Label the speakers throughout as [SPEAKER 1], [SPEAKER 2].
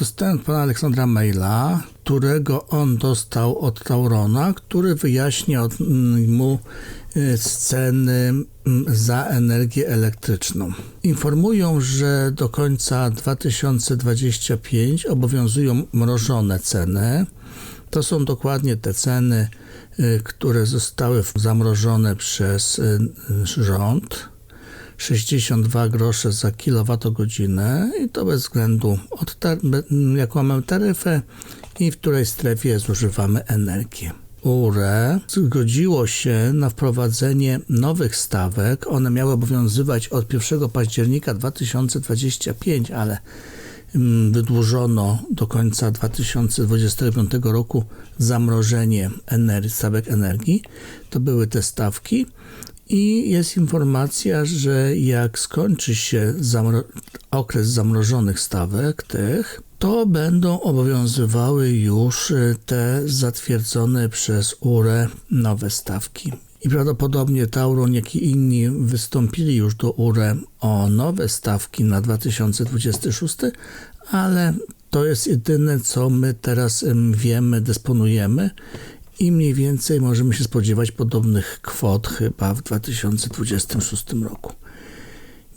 [SPEAKER 1] Dostałem od pana Aleksandra maila, którego on dostał od Taurona, który wyjaśnia mu y, ceny mm, za energię elektryczną. Informują, że do końca 2025 obowiązują mrożone ceny. To są dokładnie te ceny, y, które zostały zamrożone przez y, rząd. 62 grosze za kilowatogodzinę i to bez względu od jaką mamy taryfę i w której strefie zużywamy energię. URE zgodziło się na wprowadzenie nowych stawek. One miały obowiązywać od 1 października 2025, ale mm, wydłużono do końca 2025 roku zamrożenie energii, stawek energii. To były te stawki. I jest informacja, że jak skończy się zamro- okres zamrożonych stawek tych, to będą obowiązywały już y, te zatwierdzone przez URE nowe stawki. I prawdopodobnie Tauron, jak i inni wystąpili już do URE o nowe stawki na 2026, ale to jest jedyne, co my teraz em, wiemy, dysponujemy i mniej więcej możemy się spodziewać podobnych kwot chyba w 2026 roku.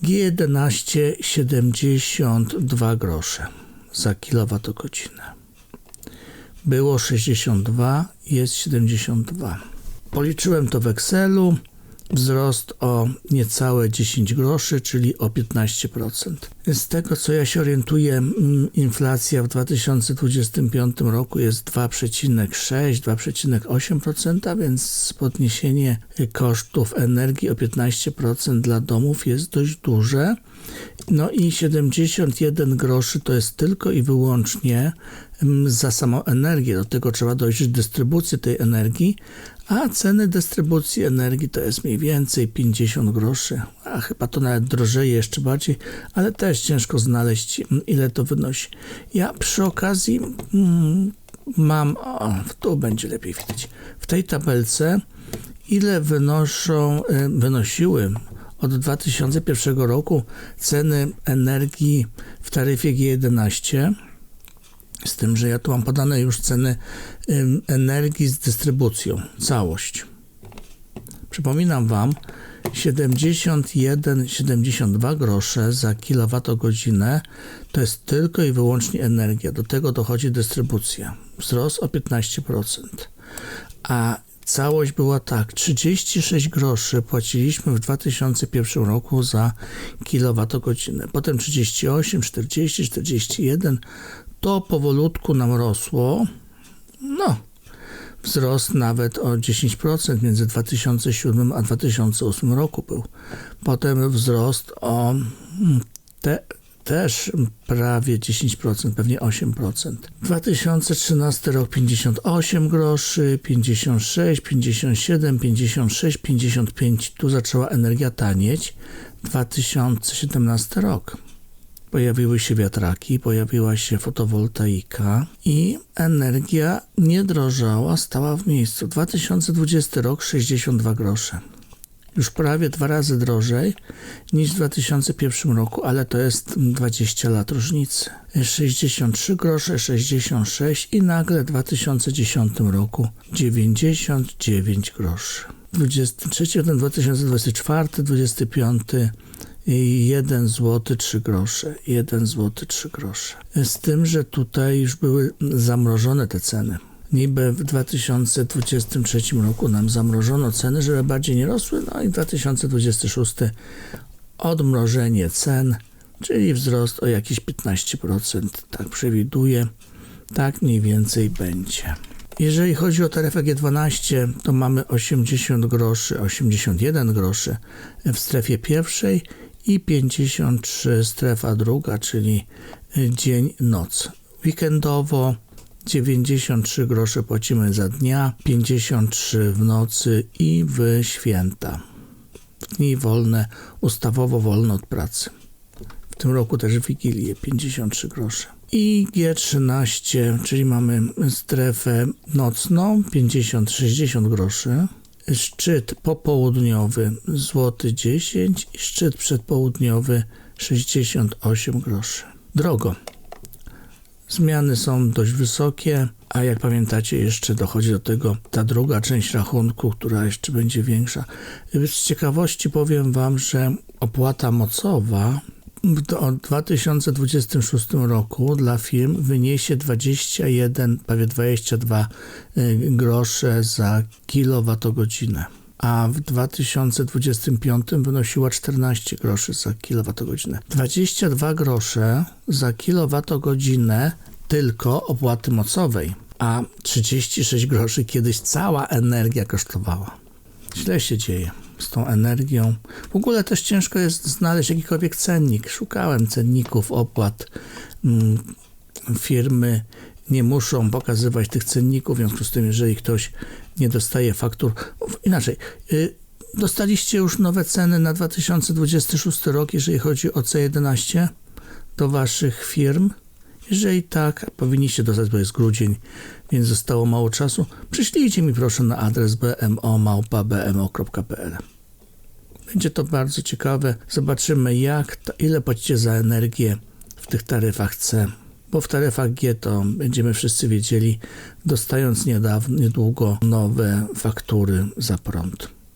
[SPEAKER 1] G11 72 grosze za kilowatogodzinę. Było 62, jest 72. Policzyłem to w Excelu. Wzrost o niecałe 10 groszy, czyli o 15%. Z tego co ja się orientuję, inflacja w 2025 roku jest 2,6-2,8%, więc podniesienie kosztów energii o 15% dla domów jest dość duże. No i 71 groszy to jest tylko i wyłącznie za samą energię. Do tego trzeba dojrzeć dystrybucję tej energii, a ceny dystrybucji energii to jest mniej więcej 50 groszy, a chyba to nawet drożeje jeszcze bardziej, ale też ciężko znaleźć ile to wynosi. Ja przy okazji mm, mam, o, tu będzie lepiej widać, w tej tabelce ile wynoszą, y, wynosiły od 2001 roku ceny energii w taryfie G11. Z tym, że ja tu mam podane już ceny energii z dystrybucją, całość. Przypominam Wam, 71,72 grosze za kilowatogodzinę to jest tylko i wyłącznie energia. Do tego dochodzi dystrybucja. Wzrost o 15%. A całość była tak, 36 groszy płaciliśmy w 2001 roku za kilowatogodzinę. Potem 38, 40, 41. To powolutku nam rosło. No, wzrost nawet o 10% między 2007 a 2008 roku był. Potem wzrost o te, też prawie 10%, pewnie 8%. 2013 rok 58 groszy, 56, 57, 56, 55. Tu zaczęła energia tanieć. 2017 rok. Pojawiły się wiatraki, pojawiła się fotowoltaika i energia nie drożała, stała w miejscu. 2020 rok 62 grosze. Już prawie dwa razy drożej niż w 2001 roku, ale to jest 20 lat różnicy. 63 grosze, 66 i nagle w 2010 roku 99 groszy. 23, 2024, 25 1 zł 3 grosze, 1 zł 3 grosze. Z tym, że tutaj już były zamrożone te ceny. Niby w 2023 roku nam zamrożono ceny, żeby bardziej nie rosły, no i 2026 odmrożenie cen, czyli wzrost o jakieś 15%, tak przewiduję, tak mniej więcej będzie. Jeżeli chodzi o taryfę G12, to mamy 80 groszy, 81 groszy w strefie pierwszej i 53 strefa druga, czyli dzień, noc. Weekendowo 93 grosze płacimy za dnia, 53 w nocy i w święta. W dni wolne, ustawowo wolne od pracy. W tym roku też Wigilię 53 grosze. I G13, czyli mamy strefę nocną 50-60 groszy. Szczyt popołudniowy złoty 10 i szczyt przedpołudniowy 68 groszy. Drogo. Zmiany są dość wysokie, a jak pamiętacie, jeszcze dochodzi do tego ta druga część rachunku, która jeszcze będzie większa. Z ciekawości powiem Wam, że opłata mocowa w 2026 roku dla firm wyniesie 21, prawie 22 y, grosze za kilowatogodzinę, a w 2025 wynosiła 14 groszy za kilowatogodzinę. 22 grosze za kilowatogodzinę tylko opłaty mocowej, a 36 groszy kiedyś cała energia kosztowała. Źle się dzieje z tą energią. W ogóle też ciężko jest znaleźć jakikolwiek cennik. Szukałem cenników, opłat. Mm, Firmy nie muszą pokazywać tych cenników, w związku z tym, jeżeli ktoś nie dostaje faktur. Inaczej, y, dostaliście już nowe ceny na 2026 rok, jeżeli chodzi o C11 do waszych firm. Jeżeli tak, powinniście dostać, bo jest grudzień, więc zostało mało czasu. Przyślijcie mi proszę na adres bmo.bmo.pl. Będzie to bardzo ciekawe. Zobaczymy, jak, ile płacicie za energię w tych taryfach C. Bo w taryfach G to będziemy wszyscy wiedzieli, dostając niedawno, niedługo nowe faktury za prąd.